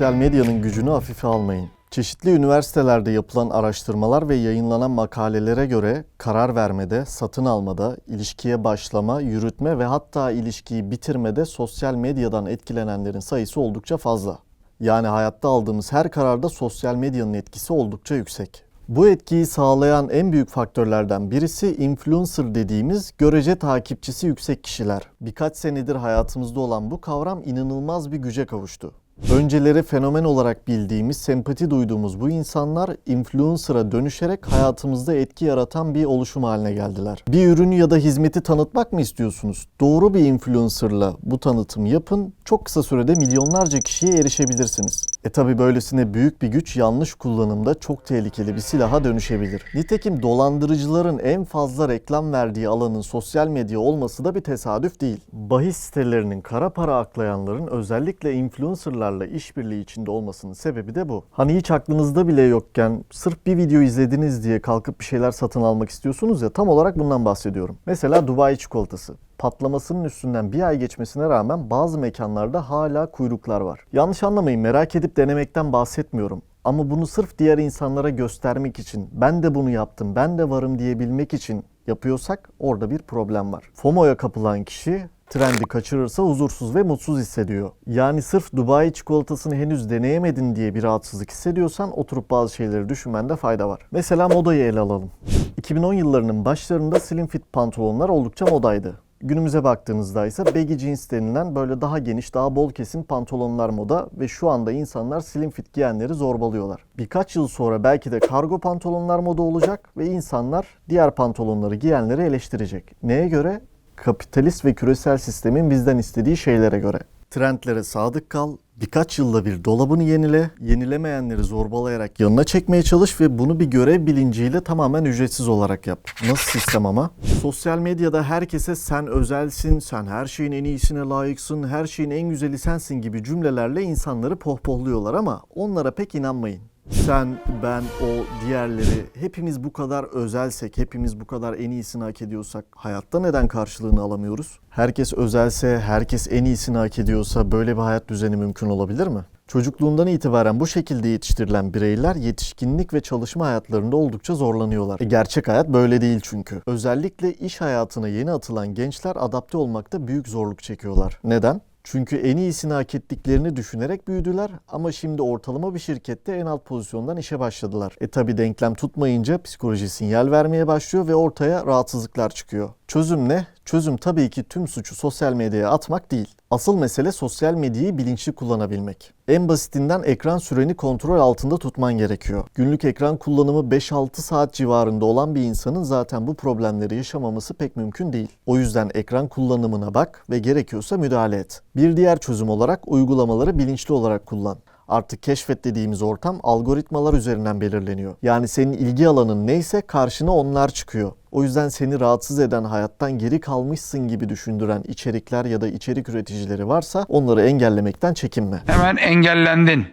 sosyal medyanın gücünü hafife almayın. Çeşitli üniversitelerde yapılan araştırmalar ve yayınlanan makalelere göre karar vermede, satın almada, ilişkiye başlama, yürütme ve hatta ilişkiyi bitirmede sosyal medyadan etkilenenlerin sayısı oldukça fazla. Yani hayatta aldığımız her kararda sosyal medyanın etkisi oldukça yüksek. Bu etkiyi sağlayan en büyük faktörlerden birisi influencer dediğimiz görece takipçisi yüksek kişiler. Birkaç senedir hayatımızda olan bu kavram inanılmaz bir güce kavuştu. Önceleri fenomen olarak bildiğimiz, sempati duyduğumuz bu insanlar influencer'a dönüşerek hayatımızda etki yaratan bir oluşum haline geldiler. Bir ürünü ya da hizmeti tanıtmak mı istiyorsunuz? Doğru bir influencer'la bu tanıtımı yapın, çok kısa sürede milyonlarca kişiye erişebilirsiniz. E tabi böylesine büyük bir güç yanlış kullanımda çok tehlikeli bir silaha dönüşebilir. Nitekim dolandırıcıların en fazla reklam verdiği alanın sosyal medya olması da bir tesadüf değil. Bahis sitelerinin kara para aklayanların özellikle influencerlarla işbirliği içinde olmasının sebebi de bu. Hani hiç aklınızda bile yokken sırf bir video izlediniz diye kalkıp bir şeyler satın almak istiyorsunuz ya tam olarak bundan bahsediyorum. Mesela Dubai çikolatası patlamasının üstünden bir ay geçmesine rağmen bazı mekanlarda hala kuyruklar var. Yanlış anlamayın merak edip denemekten bahsetmiyorum. Ama bunu sırf diğer insanlara göstermek için, ben de bunu yaptım, ben de varım diyebilmek için yapıyorsak orada bir problem var. FOMO'ya kapılan kişi trendi kaçırırsa huzursuz ve mutsuz hissediyor. Yani sırf Dubai çikolatasını henüz deneyemedin diye bir rahatsızlık hissediyorsan oturup bazı şeyleri düşünmende fayda var. Mesela modayı ele alalım. 2010 yıllarının başlarında slim fit pantolonlar oldukça modaydı. Günümüze baktığınızda ise baggy jeans denilen böyle daha geniş, daha bol kesim pantolonlar moda ve şu anda insanlar slim fit giyenleri zorbalıyorlar. Birkaç yıl sonra belki de kargo pantolonlar moda olacak ve insanlar diğer pantolonları giyenleri eleştirecek. Neye göre? Kapitalist ve küresel sistemin bizden istediği şeylere göre. Trendlere sadık kal, birkaç yılda bir dolabını yenile, yenilemeyenleri zorbalayarak yanına çekmeye çalış ve bunu bir görev bilinciyle tamamen ücretsiz olarak yap. Nasıl sistem ama? Sosyal medyada herkese sen özelsin, sen her şeyin en iyisine layıksın, her şeyin en güzeli sensin gibi cümlelerle insanları pohpohluyorlar ama onlara pek inanmayın. Sen, ben, o, diğerleri hepimiz bu kadar özelsek, hepimiz bu kadar en iyisini hak ediyorsak hayatta neden karşılığını alamıyoruz? Herkes özelse, herkes en iyisini hak ediyorsa böyle bir hayat düzeni mümkün olabilir mi? Çocukluğundan itibaren bu şekilde yetiştirilen bireyler yetişkinlik ve çalışma hayatlarında oldukça zorlanıyorlar. E gerçek hayat böyle değil çünkü. Özellikle iş hayatına yeni atılan gençler adapte olmakta büyük zorluk çekiyorlar. Neden? Çünkü en iyisini hak ettiklerini düşünerek büyüdüler ama şimdi ortalama bir şirkette en alt pozisyondan işe başladılar. E tabi denklem tutmayınca psikoloji sinyal vermeye başlıyor ve ortaya rahatsızlıklar çıkıyor. Çözüm ne? Çözüm tabii ki tüm suçu sosyal medyaya atmak değil. Asıl mesele sosyal medyayı bilinçli kullanabilmek. En basitinden ekran süreni kontrol altında tutman gerekiyor. Günlük ekran kullanımı 5-6 saat civarında olan bir insanın zaten bu problemleri yaşamaması pek mümkün değil. O yüzden ekran kullanımına bak ve gerekiyorsa müdahale et. Bir diğer çözüm olarak uygulamaları bilinçli olarak kullan artık keşfet dediğimiz ortam algoritmalar üzerinden belirleniyor. Yani senin ilgi alanın neyse karşına onlar çıkıyor. O yüzden seni rahatsız eden, hayattan geri kalmışsın gibi düşündüren içerikler ya da içerik üreticileri varsa onları engellemekten çekinme. Hemen engellendin.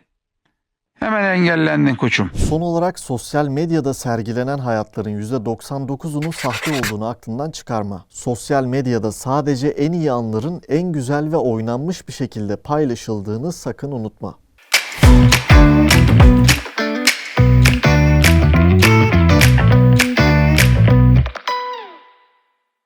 Hemen engellendin koçum. Son olarak sosyal medyada sergilenen hayatların %99'unun sahte olduğunu aklından çıkarma. Sosyal medyada sadece en iyi anların en güzel ve oynanmış bir şekilde paylaşıldığını sakın unutma.